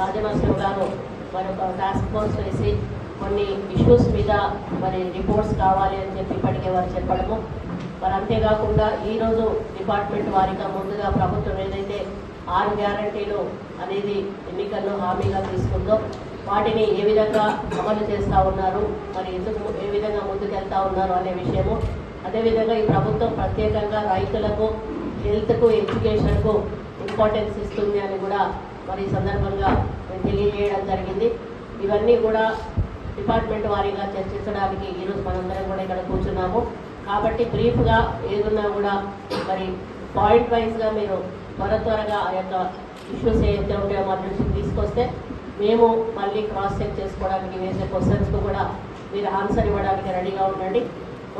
రాజమాస్టర్ గారు మరి ఒక టాస్క్ ఫోర్స్ వేసి కొన్ని ఇష్యూస్ మీద మరి రిపోర్ట్స్ కావాలి అని చెప్పి ఇప్పటికే వారు చెప్పడము. మరి అంతేకాకుండా ఈరోజు డిపార్ట్మెంట్ వారిగా ముందుగా ప్రభుత్వం ఏదైతే ఆరు గ్యారంటీలు అనేది ఎన్నికల్లో హామీగా తీసుకుందో వాటిని ఏ విధంగా అమలు చేస్తూ ఉన్నారు మరి ఎందుకు ఏ విధంగా ముందుకెళ్తా ఉన్నారు అనే విషయము. అదేవిధంగా ఈ ప్రభుత్వం ప్రత్యేకంగా రైతులకు హెల్త్కు ఎడ్యుకేషన్కు ఇంపార్టెన్స్ ఇస్తుంది అని కూడా మరి ఈ సందర్భంగా తెలియజేయడం జరిగింది. ఇవన్నీ కూడా డిపార్ట్మెంట్ వారీగా చర్చించడానికి ఈరోజు మనందరం కూడా ఇక్కడ కూర్చున్నాము. కాబట్టి బ్రీఫ్గా ఏదున్నా కూడా మరి పాయింట్ వైజ్గా మీరు త్వర త్వరగా ఆ యొక్క ఇష్యూస్ ఏదైతే ఉంటాయో మా దృష్టికి తీసుకొస్తే మేము మళ్ళీ క్రాస్ చెక్ చేసుకోవడానికి వేసే క్వశ్చన్స్కు కూడా మీరు ఆన్సర్ ఇవ్వడానికి రెడీగా ఉండండి.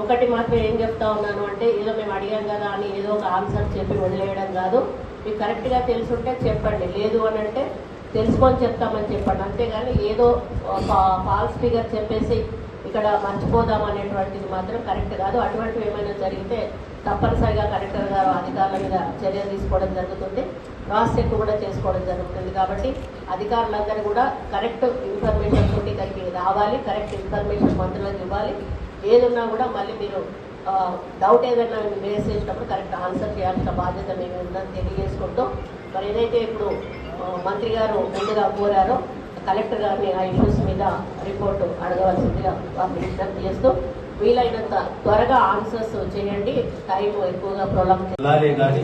ఒకటి మాత్రం ఏం చెప్తా ఉన్నాను అంటే ఏదో మేము అడిగాం కదా అని ఏదో ఒక ఆన్సర్ చెప్పి వదిలేయడం కాదు. మీకు కరెక్ట్గా తెలుసుంటే చెప్పండి. లేదు అని అంటే తెలుసుకొని చెప్తామని చెప్పండి. అంతేగాని ఏదో ఫాల్స్ ఫిగర్ చెప్పేసి ఇక్కడ మర్చిపోదాం అనేటువంటిది మాత్రం కరెక్ట్ కాదు. అటువంటివి ఏమైనా జరిగితే తప్పనిసరిగా కలెక్టర్ గారు అధికారుల మీద చర్య తీసుకోవడం జరుగుతుంది. క్రాస్ చెక్ కూడా చేసుకోవడం జరుగుతుంది. కాబట్టి అధికారులందరూ కూడా కరెక్ట్ ఇన్ఫర్మేషన్ తోటి ఇక్కడికి రావాలి. కరెక్ట్ ఇన్ఫర్మేషన్ మంత్రులకు ఇవ్వాలి. ఏదున్నా కూడా మళ్ళీ మీరు డౌట్ ఏదైనా రేస్ చేసినప్పుడు కరెక్ట్ ఆన్సర్ చేయాల్సిన బాధ్యత మేము ఉందని తెలియజేసుకుంటూ మరి ఏదైతే ఇప్పుడు మంత్రి గారు ముందుగా కోరారో కలెక్టర్ గారిని ఆ ఇష్యూస్ మీద రిపోర్ట్ అడగవలసిందిగా వారిని విజ్ఞప్తి చేస్తూ వీలైనంత త్వరగా ఆన్సర్స్ చేయండి. టైం ఎక్కువగా ప్రొలాంగ్ అలాగే కానీ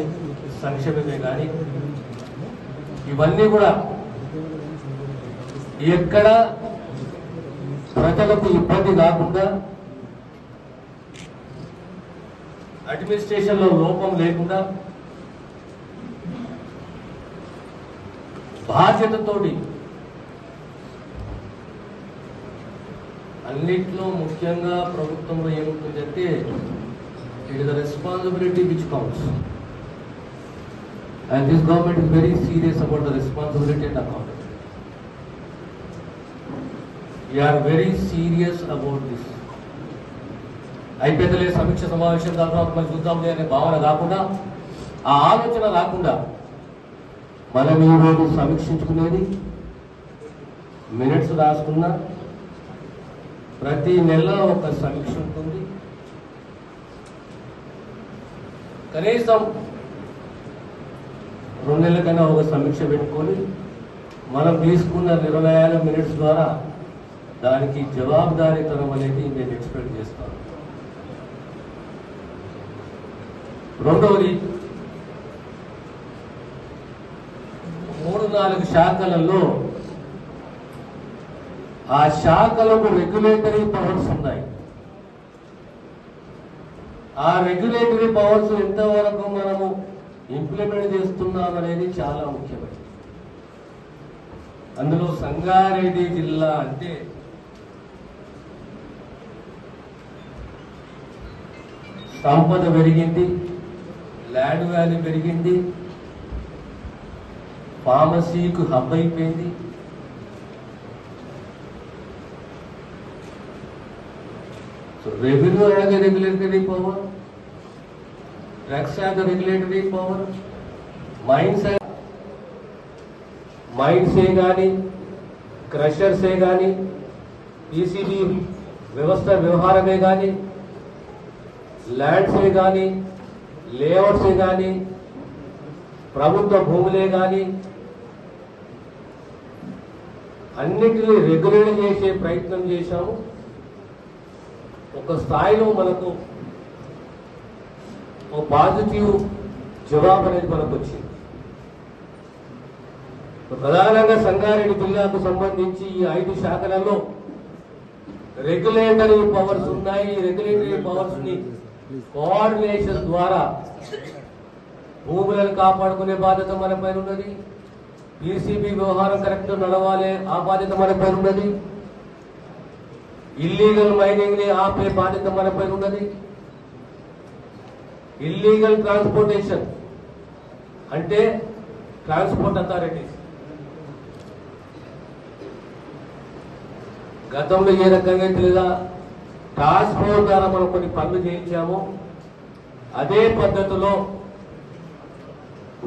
సంక్షేమమే కానీ ఇవన్నీ కూడా ఎక్కడ ప్రజలకు ఇబ్బంది కాకుండా అడ్మినిస్ట్రేషన్ లో లోపం లేకుండా బాధ్యతతోటి అన్నిట్లో ముఖ్యంగా ప్రభుత్వంలో ఏముంటుందంటే it is the responsibility which counts and this government is very serious about the responsibility and accountability are very serious about this అయిపోతలే సమీక్ష సమావేశం దాని తర్వాత మనం చూద్దాంలే అనే భావన కాకుండా ఆ ఆలోచన రాకుండా మనం ఈరోజు సమీక్షించుకునేది మినిట్స్ రాసుకున్నా ప్రతి నెల ఒక సమీక్ష ఉంటుంది. కనీసం రెండు నెలలకైనా ఒక సమీక్ష పెట్టుకొని మనం తీసుకున్న నిర్ణయాల మినిట్స్ ద్వారా దానికి జవాబుదారీతనం అనేది నేను ఎక్స్పెక్ట్ చేస్తాను. రెండవది మూడు నాలుగు శాఖలలో ఆ శాఖలకు రెగ్యులేటరీ పవర్స్ ఉన్నాయి. ఆ రెగ్యులేటరీ పవర్స్ ఎంతవరకు మనము ఇంప్లిమెంట్ చేస్తున్నాం అనేది చాలా ముఖ్యమైనది. అందులో సంగారెడ్డి జిల్లా అంటే సంపద పెరిగింది. ల్యాండ్ వాల్యూ పెరిగింది ఫార్మసీకు హబ్ అయిపోయింది So revenue has a regulatory power, tax has a regulatory power, mines have మైన్సే కానీ క్రషర్సే కానీ ఈసీబీ వ్యవస్థ వ్యవహారమే కానీ ల్యాండ్సే కానీ లేఅవుట్సే కానీ ప్రభుత్వ భూములే కానీ అన్నిటినీ రెగ్యులేట్ చేసే ప్రయత్నం చేశాము. ఒక స్థాయిలో మనకు ఒక పాజిటివ్ జవాబు అనేది మనకు వచ్చింది ప్రధానంగా సంగారెడ్డి జిల్లాకు సంబంధించి ఈ ఐదు శాఖలలో రెగ్యులేటరీ పవర్స్ ఉన్నాయి. ఈ రెగ్యులేటరీ పవర్స్ని కోఆర్డినేషన్ ద్వారా భూములను కాపాడుకునే బాధ్యత మన పైన ఉన్నది. పీసీబీ వ్యవహారం కరెక్ట్ నడవాలి ఆ బాధ్యత మన పైన ఉన్నది. ఇల్లీగల్ మైనింగ్ని ఆపే బాధ్యత మన పైన ఉన్నది. ఇల్లీగల్ ట్రాన్స్పోర్టేషన్ అంటే ట్రాన్స్పోర్ట్ అథారిటీస్ గతంలో ఏ రకంగా అయితే లేదా టాస్క్ ఫోర్స్ ద్వారా మనం కొన్ని పనులు చేయించాము. అదే పద్ధతిలో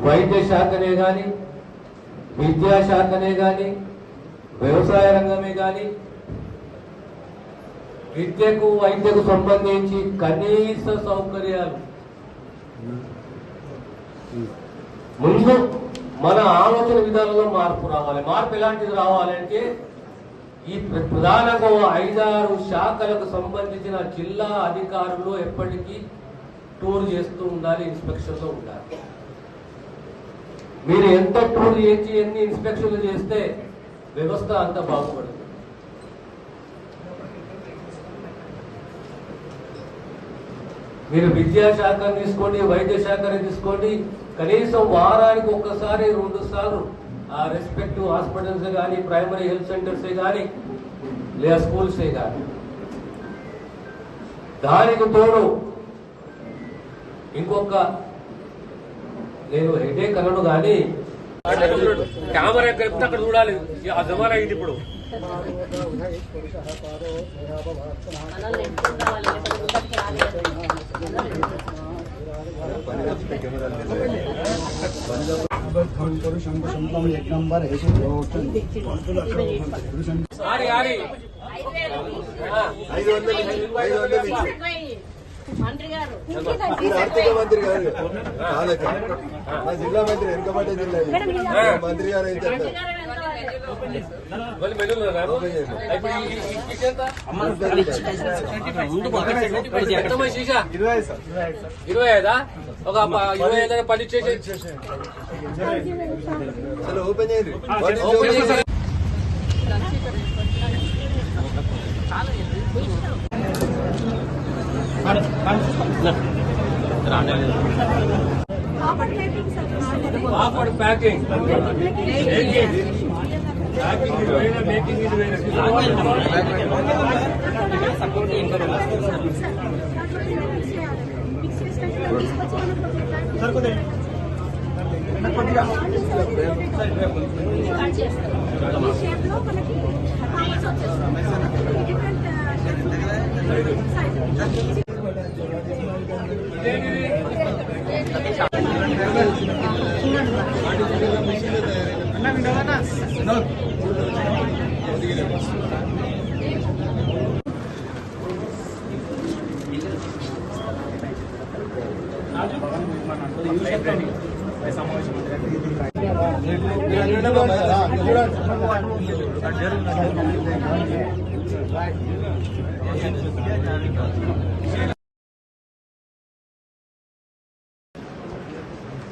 వైద్య శాఖనే కానీ విద్యాశాఖనే కానీ వ్యవసాయ రంగమే కానీ విద్యకు వైద్యకు సంబంధించి కనీస సౌకర్యాలు. ముందు మన ఆలోచన విధానంలో మార్పు రావాలి. మార్పు ఎలాంటిది రావాలంటే ఈ ప్ర- ప్రధానంగా ఐదారు శాఖలకు సంబంధించిన జిల్లా అధికారులు ఎప్పటికీ టూర్ చేస్తూ ఉండాలి ఇన్స్పెక్షన్లో ఉండాలి. మీరు ఎంత టూర్ చేసి ఎన్ని ఇన్స్పెక్షన్లు చేస్తే వ్యవస్థ అంత బాగుపడుతుంది. మీరు విద్యాశాఖను తీసుకోండి వైద్య శాఖని తీసుకోండి కనీసం వారానికి ఒక్కసారి రెండు సార్లు రెస్పెక్టివ్ హాస్పిటల్స్ కానీ ప్రైమరీ హెల్త్ సెంటర్స్ కానీ లేదా స్కూల్సే కానీ దానికి తోడు ఇంకొక నేను హెడేక్ అనను కానీ కెమెరా ఎక్కడ అక్కడ చూడాలి. ఆ జమానా ఇది ఇప్పుడు. ఐదు వందలు ఐదు వందలు ఆర్థిక మంత్రి గారు. కాదక్క. మా జిల్లా మంత్రి వెనుకబడ్డ జిల్లా మంత్రి గారు ఏం చెప్తారు? ఇరవై ఐదా ఒక ఇరవై ఐదు పది ఓపెన్ చేయండి. పాపడ్ ప్యాకింగ్ ప్యాకింగ్ ఇది వేరే మేకింగ్ ఇది వేరే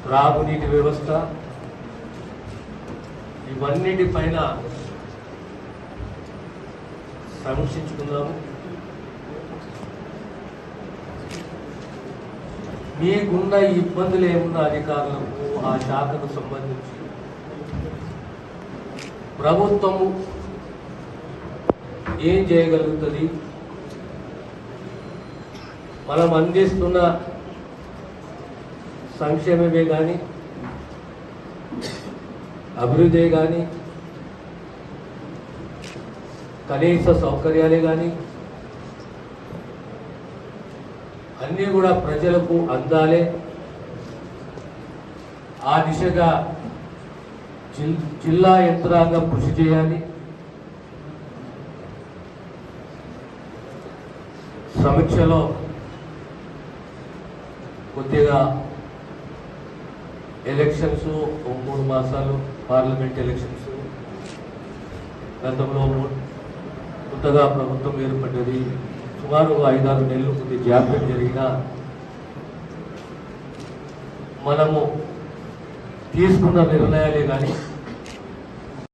త్రాగునీటి వ్యవస్థ ఇవన్నిటిపైన సమీక్షించుకుందాము. మీకున్న ఇబ్బందులు ఏమున్న అధికారులకు ఆ శాఖకు సంబంధించి. ప్రభుత్వము ఏం చేయగలుగుతుంది? మనం అందిస్తున్న సంక్షేమమే కానీ అభివృద్ధి కానీ కనీస సౌకర్యాలే కానీ అన్నీ కూడా ప్రజలకు అందాలే. ఆ దిశగా జిల్- జిల్లా యంత్రాంగం కృషి చేయాలి. సమీక్షలో కొద్దిగా ఎలక్షన్స్ ఓ మూడు మాసాలు పార్లమెంట్ ఎలక్షన్స్ గతంలో కొత్తగా ప్రభుత్వం ఏర్పడ్డది. సుమారు ఐదారు నెలలు కొద్ది జాప్యం జరిగిన మనము తీసుకున్న నిర్ణయాలే కానీ